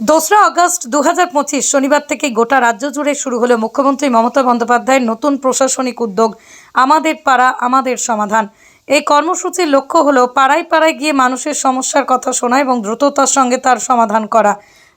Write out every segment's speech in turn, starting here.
দোসরা আগস্ট দু হাজার পঁচিশ শনিবার থেকে গোটা রাজ্য জুড়ে শুরু হলো মুখ্যমন্ত্রী মমতা বন্দ্যোপাধ্যায়ের নতুন প্রশাসনিক উদ্যোগ, আমাদের পাড়া, আমাদের সমাধান। এই কর্মসূচির লক্ষ্য হলো পাড়ায় পাড়ায় গিয়ে মানুষের সমস্যার কথা শোনা এবং দ্রুততার সঙ্গে তার সমাধান করা।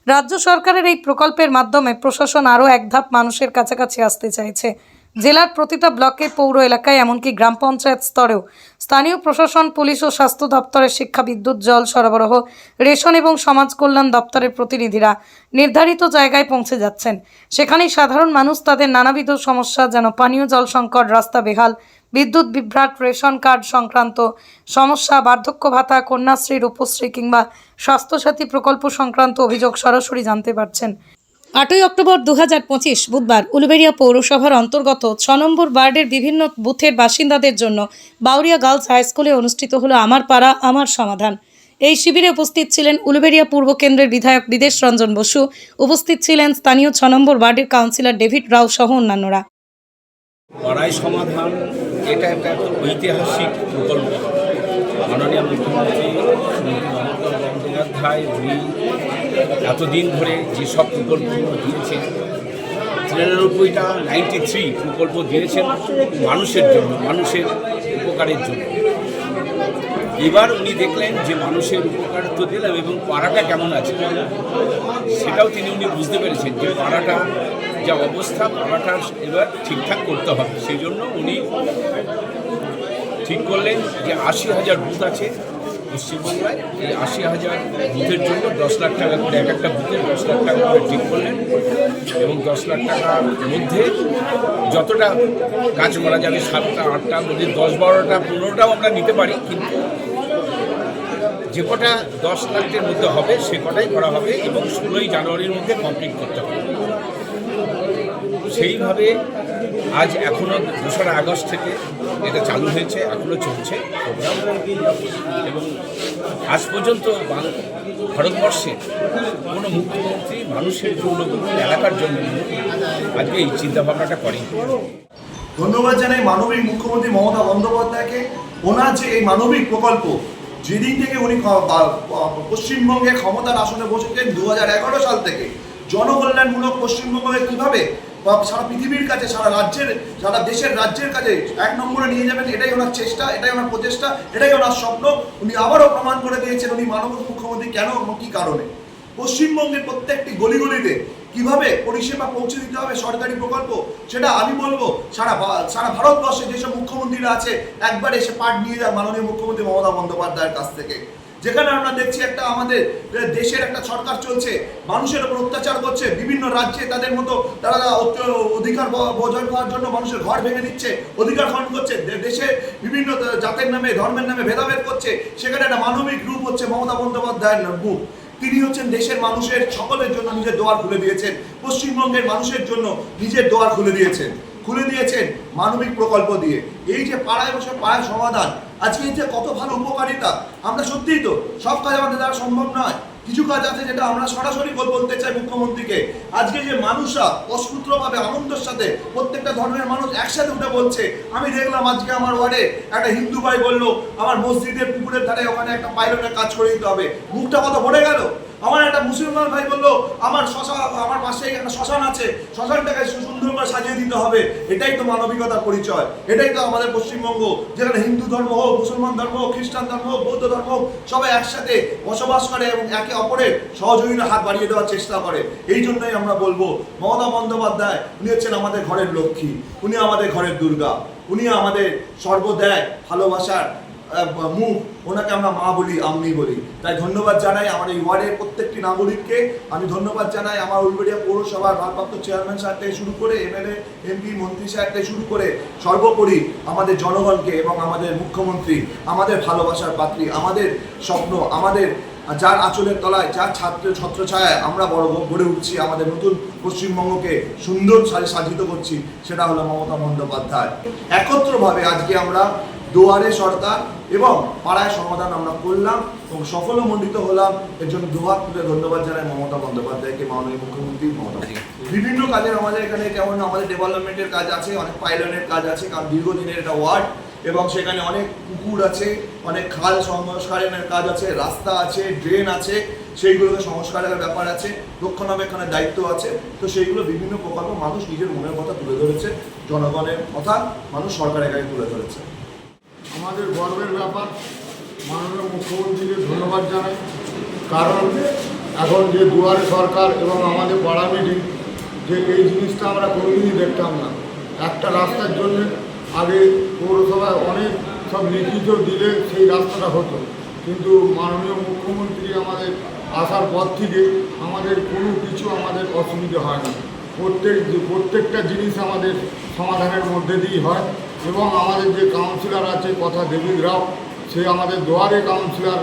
রাজ্য সরকারের এই প্রকল্পের মাধ্যমে প্রশাসন আরও এক ধাপ মানুষের কাছাকাছি আসতে চাইছে। জেলার প্রতিটা ব্লকে পৌর এলাকায়, এমনকি গ্রাম পঞ্চায়েত স্তরেও। স্থানীয় প্রশাসন, পুলিশ ও স্বাস্থ্য দপ্তরের শিক্ষা, বিদ্যুৎ, জল সরবরাহ, রেশন এবং সমাজ কল্যাণ দপ্তরের প্রতিনিধিরা নির্ধারিত জায়গায় পৌঁছে যাচ্ছেন। সেখানেই সাধারণ মানুষ তাদের নানাবিধ সমস্যা, যেন পানীয় জল সংকট, রাস্তা বেহাল, বিদ্যুৎ বিভ্রাট, রেশন কার্ড সংক্রান্ত সমস্যা, বার্ধক্য ভাতা কন্যাশ্রী রূপশ্রী কিংবা স্বাস্থ্যসাথী প্রকল্প সংক্রান্ত অভিযোগ সরাসরি জানতে পারছেন। আটই অক্টোবর দু হাজার পঁচিশ বুধবার উলুবেড়িয়া পৌরসভার অন্তর্গত ছ নম্বর ওয়ার্ডের বিভিন্ন বুথের বাসিন্দাদের জন্য বাউরিয়া গার্লস হাই স্কুলে অনুষ্ঠিত হলো আমার পাড়া, আমার সমাধান। এই শিবিরে উপস্থিত ছিলেন উলুবেড়িয়া পূর্ব কেন্দ্রের বিধায়ক বিদেশ রঞ্জন বসু, উপস্থিত ছিলেন স্থানীয় ছ নম্বর ওয়ার্ডের কাউন্সিলর ডেভিড রাও সহ অন্যান্যরা। মুখ্যমন্ত্রী এতদিন ধরে যেসব প্রকল্পগুলো দিয়েছেন, তিরানব্বইটা নাইনটি থ্রি প্রকল্প দিয়েছেন মানুষের জন্য, মানুষের উপকারের জন্য। এবার উনি দেখলেন যে মানুষের উপকার তো দিলাম এবং পাড়াটা কেমন আছে, সেটাও তিনি উনি বুঝতে পেরেছেন যে পাড়াটা, যা অবস্থা, পাড়াটা এবার ঠিকঠাক করতে হবে। সেই জন্য উনি ঠিক করলেন যে আশি হাজার বুথ আছে পশ্চিমবাংলায় এই আশি হাজার বুথের জন্য দশ লাখ টাকা করে, এক একটা বুথে দশ লাখ টাকা করে ঠিক করলেন এবং দশ লাখ টাকার মধ্যে যতটা কাজ করা যাবে সাতটা, আটটা, যদি দশ বারোটা, পনেরোটাও আমরা নিতে পারি, কিন্তু যে কটা দশ লাখের মধ্যে হবে, সে কটাই করা হবে এবং ষোলোই জানুয়ারির মধ্যে কমপ্লিট করতে হবে। সেইভাবে আজ এখনও দোসরা আগস্ট থেকে এটা চালু হয়েছে এখনও চলছে এবং আজ পর্যন্ত ভারতবর্ষে কোনো মুখ্যমন্ত্রী মানুষের জন্য, এলাকার জন্য আজকে এই চিন্তাভাবনাটা করেন। ধন্যবাদ জানাই মানবিক মুখ্যমন্ত্রী মমতা বন্দ্যোপাধ্যায়কে। ওনার যে এই মানবিক প্রকল্প, যেদিন থেকে উনি পশ্চিমবঙ্গে ক্ষমতার আসনে বসেছেন, দু হাজার এগারো সাল থেকে জনকল্যাণমূলক পশ্চিমবঙ্গকে কীভাবে বা সারা পৃথিবীর কাছে, সারা রাজ্যের, সারা দেশের রাজ্যের কাছে এক নম্বরে নিয়ে যাবেন, এটাই ওনার চেষ্টা, এটাই ওনার প্রচেষ্টা, এটাই ওনার স্বপ্ন। উনি আবারও প্রমাণ করে দিয়েছেন উনি মানব মুখ্যমন্ত্রী কেন এবং কী কারণে। পশ্চিমবঙ্গের প্রত্যেকটি গলিগলিতে কীভাবে পরিষেবা পৌঁছে দিতে হবে, সরকারি প্রকল্প, সেটা আমি বলব, সারা সারা ভারতবর্ষে যেসব মুখ্যমন্ত্রীরা আছে, একবার এসে পাঠ নিয়ে যান মাননীয় মুখ্যমন্ত্রী মমতা বন্দ্যোপাধ্যায়ের কাছ থেকে। যেখানে আমরা দেখছি একটা আমাদের দেশের একটা সরকার চলছে, মানুষের উপর অত্যাচার করছে, বিভিন্ন রাজ্যে তাদের মতো তারা অধিকার বজায় পাওয়ার জন্য মানুষের ঘর ভেঙে দিচ্ছে, অধিকার খনন করছে দেশে বিভিন্ন জাতের নামে, ধর্মের নামে ভেদাভেদ করছে, সেখানে একটা মানবিক রূপ হচ্ছে মমতা বন্দ্যোপাধ্যায়ের মুখ তিনি হচ্ছেন দেশের মানুষের সকলের জন্য নিজের দোয়ার খুলে দিয়েছেন, পশ্চিমবঙ্গের মানুষের জন্য নিজের দোয়ার খুলে দিয়েছেন খুলে দিয়েছেন মানবিক প্রকল্প দিয়ে। এই যে পাড়ায় বসে পাড়ায় সমাধান আজকে যে কত ভালো উপকারিতা? আমরা সত্যিই তো, সব কাজ আমাদের দ্বারা সম্ভব নয়। কিছু কাজ আছে যেটা আমরা সরাসরি বলতে চাই মুখ্যমন্ত্রীকে। আজকে যে মানুষরা অস্ফুত্রভাবে আনন্দের সাথে প্রত্যেকটা ধর্মের মানুষ একসাথে উঠে বলছে, আমি দেখলাম আজকে আমার ওয়ার্ডে একটা হিন্দু ভাই বলল, আমার মসজিদের পুকুরের ধারে ওখানে একটা পাইলটের কাজ করে দিতে হবে। মুখটা কত ভরে গেল? আমার একটা মুসলমান ভাই বলল, আমার শ্মশান আমার পাশে একটা শ্মশান আছে, শ্মশানটাকে সুন্দর করে সাজিয়ে দিতে হবে। এটাই তো মানবিকতার পরিচয়, এটাই তো আমাদের পশ্চিমবঙ্গ, যেখানে হিন্দু ধর্ম হোক, মুসলমান ধর্ম হোক, খ্রিস্টান ধর্ম হোক, বৌদ্ধ ধর্ম হোক, সবাই একসাথে বসবাস করে এবং একে অপরের সহযোগিতা হাত বাড়িয়ে দেওয়ার চেষ্টা করে। এই জন্যই আমরা বলব, মমতা বন্দ্যোপাধ্যায়, উনি হচ্ছেন আমাদের ঘরের লক্ষ্মী, উনি আমাদের ঘরের দুর্গা, উনি আমাদের সর্বদায় ভালোবাসার মুখ, ওনাকে আমরা মা বলি আম্মি বলি। তাই ধন্যবাদ জানাই আমার এই ওয়ার্ডের প্রত্যেকটি নাগরিককে। আমি ধন্যবাদ জানাই আমার উলবেড়িয়া পৌরসভার ভারপ্রাপ্ত চেয়ারম্যান সাহেব থেকে শুরু করে এমএলএ এমপি মন্ত্রী সাহেব থেকে শুরু করে সর্বোপরি আমাদের জনগণকে এবং আমাদের মুখ্যমন্ত্রী, আমাদের ভালোবাসার পাত্রী, আমাদের স্বপ্ন, আমাদের যার আঁচলের তলায়, যার ছাত্র ছত্র ছত্রছায়ায় আমরা বড় গড়ে উঠছি, আমাদের নতুন পশ্চিমবঙ্গকে সুন্দর সাজে, সাজিত করছি, সেটা হলো মমতা বন্দ্যোপাধ্যায়। একত্রভাবে আজকে আমরা দুয়ারে সরকার এবং পাড়ায় সমাধান আমরা করলাম এবং সফল মণ্ডিত হলাম। এর জন্য দুহাত তুলে ধন্যবাদ জানাই মমতা বন্দ্যোপাধ্যায়কে, মাননীয় মুখ্যমন্ত্রী মমতা বিভিন্ন কাজের আমাদের এখানে কেমন আমাদের ডেভেলপমেন্টের কাজ আছে, অনেক পাইলনের কাজ আছে, কারণ দীর্ঘদিনের এটা ওয়ার্ড এবং সেখানে অনেক পুকুর আছে, অনেক খাল সংস্কারের কাজ আছে, রাস্তা আছে ড্রেন আছে সেইগুলোকে সংস্কারের ব্যাপার আছে, রক্ষণাবেক্ষণের দায়িত্ব আছে। তো সেইগুলো বিভিন্ন প্রকল্প মানুষ নিজের মনের কথা তুলে ধরেছে, জনগণের কথা মানুষ সরকারের কাছে তুলে ধরেছে। আমাদের গর্বের ব্যাপার, মাননীয় মুখ্যমন্ত্রীকে ধন্যবাদ জানাই। কারণ এখন যে দুয়ারে সরকার এবং আমাদের পাড়া মিটিং, যে এই জিনিসটা আমরা কোনোদিনই দেখতাম না। একটা রাস্তার জন্য আগে পৌরসভায় অনেক সব লিখিত দিলে সেই রাস্তাটা হতো। কিন্তু মাননীয় মুখ্যমন্ত্রী আমাদের আসার পর থেকে আমাদের কোনো কিছু আমাদের অসুবিধে হয় না প্রত্যেক, প্রত্যেকটা জিনিস আমাদের সমাধানের মধ্যে দিয়েই হয়। এবং আমাদের যে কাউন্সিলর আছে, কথা দেবী রাও, সে আমাদের দুয়ারে কাউন্সিলর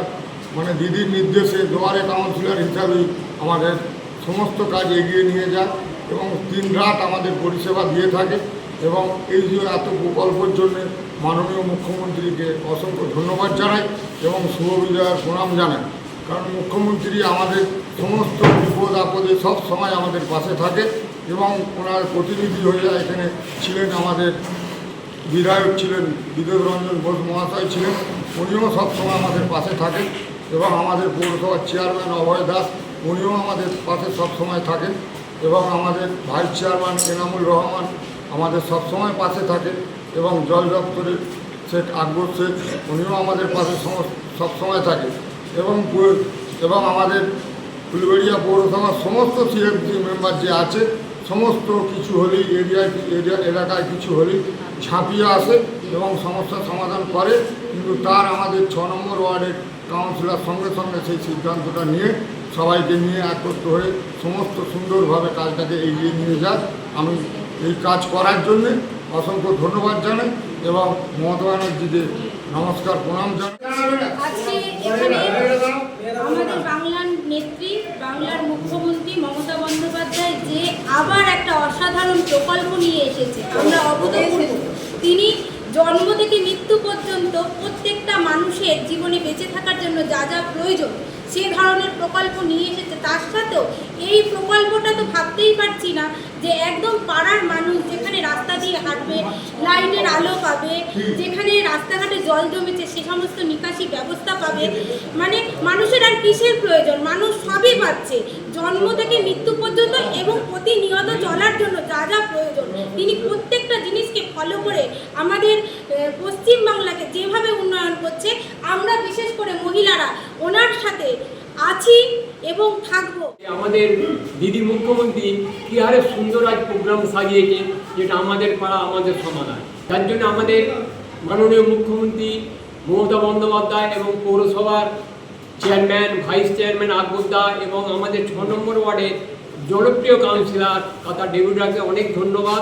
মানে দিদির নির্দেশে দুয়ারে কাউন্সিলর হিসাবেই আমাদের সমস্ত কাজ এগিয়ে নিয়ে যায় এবং দিন রাত আমাদের পরিষেবা দিয়ে থাকে এবং এই যে এত প্রকল্পের জন্য মাননীয় মুখ্যমন্ত্রীকে অসংখ্য ধন্যবাদ জানাই এবং শুভ বিজয়ের প্রণাম জানাই। কারণ মুখ্যমন্ত্রী আমাদের সমস্ত বিপদ আপদে সব সময় আমাদের পাশে থাকে এবং ওনার প্রতিনিধি হয়ে এখানে ছিলেন আমাদের বিধায়ক ছিলেন বিদ্যুৎ রঞ্জন ঘোষ মহাশয় ছিলেন, উনিও সবসময় আমাদের পাশে থাকেন এবং আমাদের পৌরসভার চেয়ারম্যান অভয় দাস, উনিও আমাদের পাশে সবসময় থাকেন এবং আমাদের ভাইস চেয়ারম্যান এনামুল রহমান আমাদের সবসময় পাশে থাকেন এবং জল দপ্তরের শেখ আকবর শেখ, উনিও আমাদের পাশে সম- সবসময় থাকেন এবং এবং আমাদের ফুলবেড়িয়া পৌরসভার সমস্ত সিএমসি মেম্বার যে আছে, সমস্ত কিছু হলেই এরিয়ায় এরিয়া এলাকায় কিছু হলেই ঝাঁপিয়ে আসে এবং সমস্যার সমাধান করে, কিন্তু তার আমাদের ছ নম্বর ওয়ার্ডের কাউন্সিলর সঙ্গে সঙ্গে সেই সিদ্ধান্তটা নিয়ে সবাইকে নিয়ে একত্র হয়ে সমস্ত সুন্দরভাবে কাজটাকে এগিয়ে নিয়ে যায়। আমি এই কাজ করার জন্যে অসংখ্য ধন্যবাদ জানাই এবং মমতা ব্যানার্জিকে নমস্কার, প্রণাম আমাদের বাংলার নেত্রী, বাংলার মুখ্যমন্ত্রী মমতা বন্দ্যোপাধ্যায় যে আবার একটা অসাধারণ প্রকল্প নিয়ে এসেছে, আমরা অভূতপূর্ব। তিনি জন্ম থেকে মৃত্যু পর্যন্ত প্রত্যেকটা মানুষের জীবনে বেঁচে থাকার জন্য যা যা প্রয়োজন সে ধরনের প্রকল্প নিয়ে এসেছে, তার সাথেও এই প্রকল্পটা তো ভাবতেই পারছি না যে একদম পাড়ার মানুষ যেখানে রাস্তা দিয়ে হাঁটবে, লাইটের আলো পাবে, যেখানে রাস্তাঘাটে জল জমেছে, সে সমস্ত নিকাশি ব্যবস্থা পাবে। মানে মানুষের আর কিসের প্রয়োজন? মানুষ সবই পাচ্ছে। জন্ম থেকে মৃত্যু পর্যন্ত এবং প্রতিনিয়ত চলার জন্য যা যা প্রয়োজন, তিনি প্রত্যেকটা জিনিসকে ফলো করে আমাদের পশ্চিম বাংলাকে যেভাবে উন্নয়ন করছে, আমরা বিশেষ করে মহিলারা ওনার সাথে আছি এবং থাকব। আমাদের দিদি মুখ্যমন্ত্রী কি হারে সুন্দর আজ প্রোগ্রাম সাজিয়েছে, যেটা আমাদের পাড়া, আমাদের সমাধান। তার জন্য আমাদের মাননীয় মুখ্যমন্ত্রী মমতা বন্দ্যোপাধ্যায় এবং পৌরসভার চেয়ারম্যান ভাইস চেয়ারম্যান আকবরদা এবং আমাদের ছ নম্বর ওয়ার্ডের জনপ্রিয় কাউন্সিলর কাতা ডেভিডরাকে অনেক ধন্যবাদ।